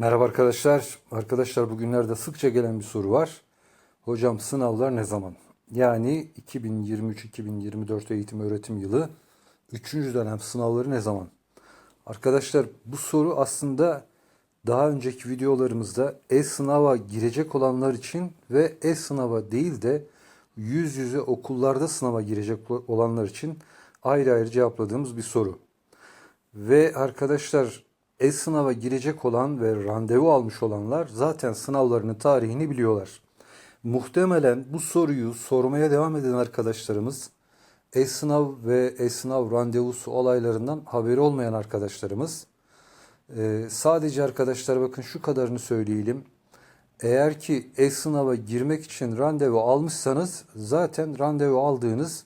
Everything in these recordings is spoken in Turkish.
Merhaba arkadaşlar. Arkadaşlar bugünlerde sıkça gelen bir soru var. Hocam sınavlar ne zaman? Yani 2023-2024 eğitim öğretim yılı 3. dönem sınavları ne zaman? Arkadaşlar bu soru aslında daha önceki videolarımızda e-sınava girecek olanlar için ve e-sınava değil de yüz yüze okullarda sınava girecek olanlar için ayrı ayrı cevapladığımız bir soru. Ve arkadaşlar e-sınava girecek olan ve randevu almış olanlar zaten sınavlarının tarihini biliyorlar. Muhtemelen bu soruyu sormaya devam eden arkadaşlarımız e-sınav ve e-sınav randevusu olaylarından haberi olmayan arkadaşlarımız. Ee, sadece arkadaşlar bakın şu kadarını söyleyelim. Eğer ki e-sınava girmek için randevu almışsanız zaten randevu aldığınız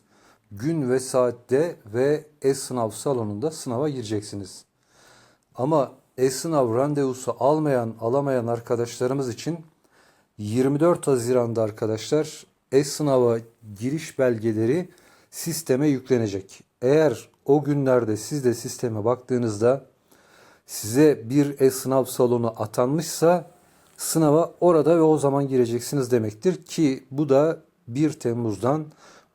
gün ve saatte ve e-sınav salonunda sınava gireceksiniz. Ama e-sınav randevusu almayan, alamayan arkadaşlarımız için 24 Haziran'da arkadaşlar e-sınava giriş belgeleri sisteme yüklenecek. Eğer o günlerde siz de sisteme baktığınızda size bir e-sınav salonu atanmışsa sınava orada ve o zaman gireceksiniz demektir ki bu da 1 Temmuz'dan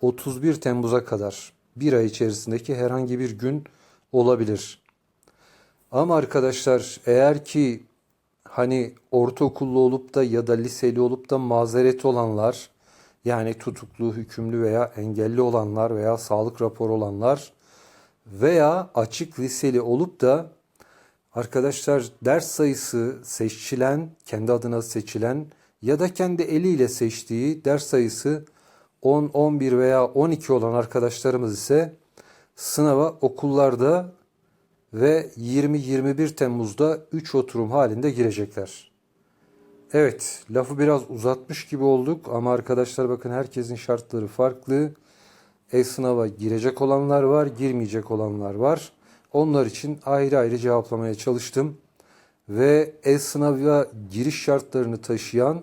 31 Temmuz'a kadar bir ay içerisindeki herhangi bir gün olabilir. Ama arkadaşlar eğer ki hani ortaokullu olup da ya da liseli olup da mazereti olanlar yani tutuklu, hükümlü veya engelli olanlar veya sağlık raporu olanlar veya açık liseli olup da arkadaşlar ders sayısı seçilen, kendi adına seçilen ya da kendi eliyle seçtiği ders sayısı 10, 11 veya 12 olan arkadaşlarımız ise sınava okullarda ve 20-21 Temmuz'da 3 oturum halinde girecekler. Evet, lafı biraz uzatmış gibi olduk ama arkadaşlar bakın herkesin şartları farklı. E-sınava girecek olanlar var, girmeyecek olanlar var. Onlar için ayrı ayrı cevaplamaya çalıştım. Ve e-sınava giriş şartlarını taşıyan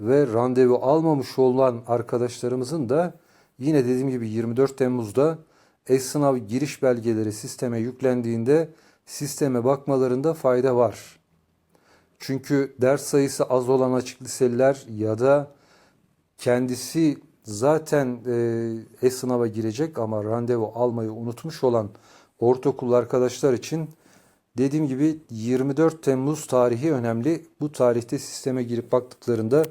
ve randevu almamış olan arkadaşlarımızın da yine dediğim gibi 24 Temmuz'da e-sınav giriş belgeleri sisteme yüklendiğinde sisteme bakmalarında fayda var. Çünkü ders sayısı az olan açık liseliler ya da kendisi zaten e, e-sınava girecek ama randevu almayı unutmuş olan ortaokul arkadaşlar için dediğim gibi 24 Temmuz tarihi önemli. Bu tarihte sisteme girip baktıklarında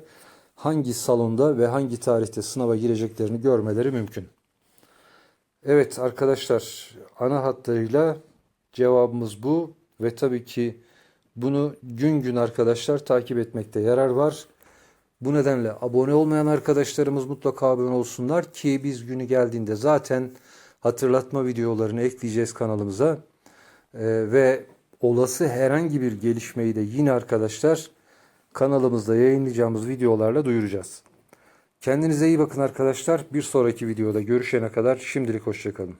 hangi salonda ve hangi tarihte sınava gireceklerini görmeleri mümkün. Evet arkadaşlar ana hatlarıyla cevabımız bu ve tabii ki bunu gün gün arkadaşlar takip etmekte yarar var. Bu nedenle abone olmayan arkadaşlarımız mutlaka abone olsunlar ki biz günü geldiğinde zaten hatırlatma videolarını ekleyeceğiz kanalımıza. Ee, ve olası herhangi bir gelişmeyi de yine arkadaşlar kanalımızda yayınlayacağımız videolarla duyuracağız. Kendinize iyi bakın arkadaşlar. Bir sonraki videoda görüşene kadar şimdilik hoşçakalın.